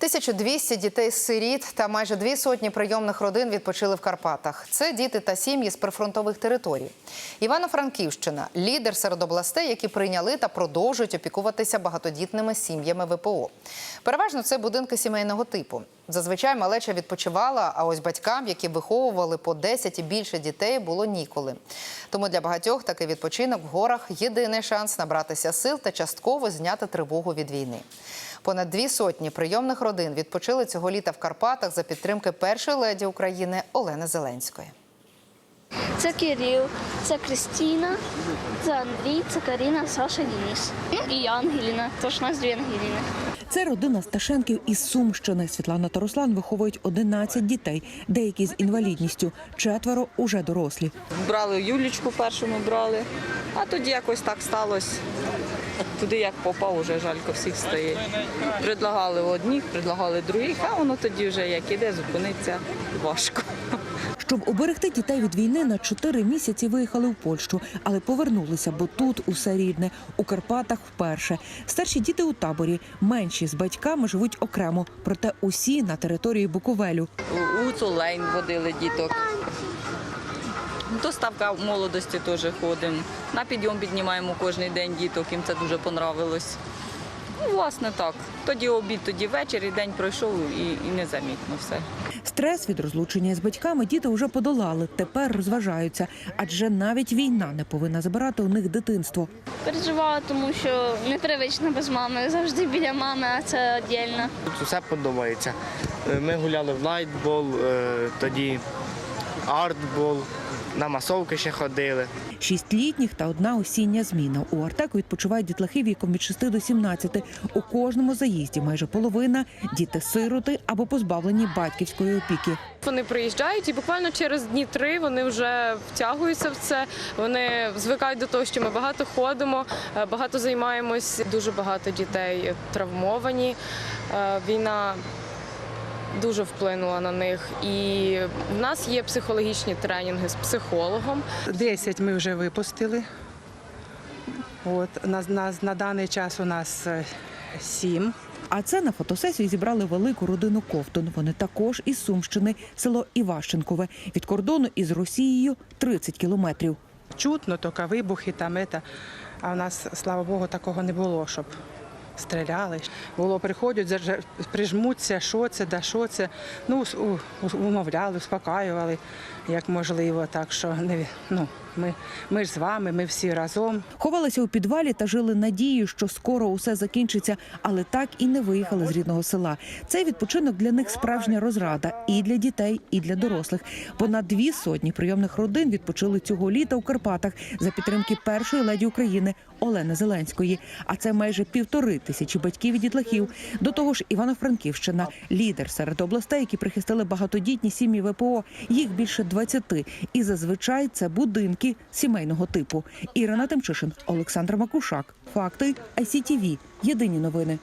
1200 дітей-сиріт та майже дві сотні прийомних родин відпочили в Карпатах. Це діти та сім'ї з прифронтових територій. Івано-Франківщина лідер серед областей, які прийняли та продовжують опікуватися багатодітними сім'ями ВПО. Переважно це будинки сімейного типу. Зазвичай малеча відпочивала, а ось батькам, які виховували по 10 і більше дітей, було ніколи. Тому для багатьох такий відпочинок в горах єдиний шанс набратися сил та частково зняти тривогу від війни. Понад дві сотні прийомних родин відпочили цього літа в Карпатах за підтримки першої леді України Олени Зеленської. Це Кирил, це Кристина, це Андрій, це Каріна, Саша, Денис. Ну і я Ангеліна, тож нас дві Ангеліни. Це родина Сташенків із Сумщини. Світлана та Руслан виховують 11 дітей, деякі з інвалідністю, четверо уже дорослі. Брали Юлічку першу ми брали, а тоді якось так сталося. Туди як попав, уже жалько всіх стає. Предлагали одних, предлагали других, а воно тоді вже як іде, зупиниться важко. Щоб уберегти дітей від війни, на 4 місяці виїхали в Польщу, але повернулися, бо тут усе рідне. У Карпатах вперше. Старші діти у таборі, менші з батьками живуть окремо, проте усі на території Буковелю. У- Цолейн водили діток. До ставка молодості теж ходимо. На підйом піднімаємо кожен день діток, їм це дуже понравилось. Ну, власне, так. Тоді обід, тоді вечір, і день пройшов і, і незамітно все. Стрес від розлучення з батьками діти вже подолали. Тепер розважаються, адже навіть війна не повинна забирати у них дитинство. Переживала, тому що непривично без мами. Завжди біля мами, а це віддільно. Тут все подобається. Е, Ми гуляли в лайтбол, е, тоді артбол, на масовки ще ходили. Шість літніх та одна осіння зміна. У Артеку відпочивають дітлахи віком від 6 до 17. У кожному заїзді майже половина діти-сироти або позбавлені батьківської опіки. Вони приїжджають і буквально через дні три вони вже втягуються в це. Вони звикають до того, що ми багато ходимо, е, багато займаємось. Дуже багато дітей травмовані. Е, Війна дуже вплинула на них. І в нас є психологічні тренінги з психологом. 10 ми вже випустили. От, на, на, на даний час у нас е, сім. А це на фотосесію зібрали велику родину Ковтун. Вони також із Сумщини, село Іващенкове. Від кордону із Росією 30 кілометрів. Чутно, тільки вибухи там это. А у нас, слава Богу, такого не було, щоб стріляли. Було, приходять, прижмуться, що це, да що це. Ну, умовляли, успокаювали, як можливо. Так що не, ну, ми, ми ж з вами, ми всі разом. Ховалися у підвалі та жили надією, що скоро усе закінчиться, але так і не виїхали з рідного села. Цей відпочинок для них справжня розрада і для дітей, і для дорослих. Понад дві сотні прийомних родин відпочили цього літа у Карпатах за підтримки першої леді України Олени Зеленської. А це майже півтори тисячі батьків і дітлахів. До того ж, Івано-Франківщина лідер серед областей, які прихистили багатодітні сім'ї ВПО. Їх більше 20. І зазвичай це будинки сімейного типу. Ірина Тимчишин, Олександр Макушак. Факти ICTV. Єдині новини.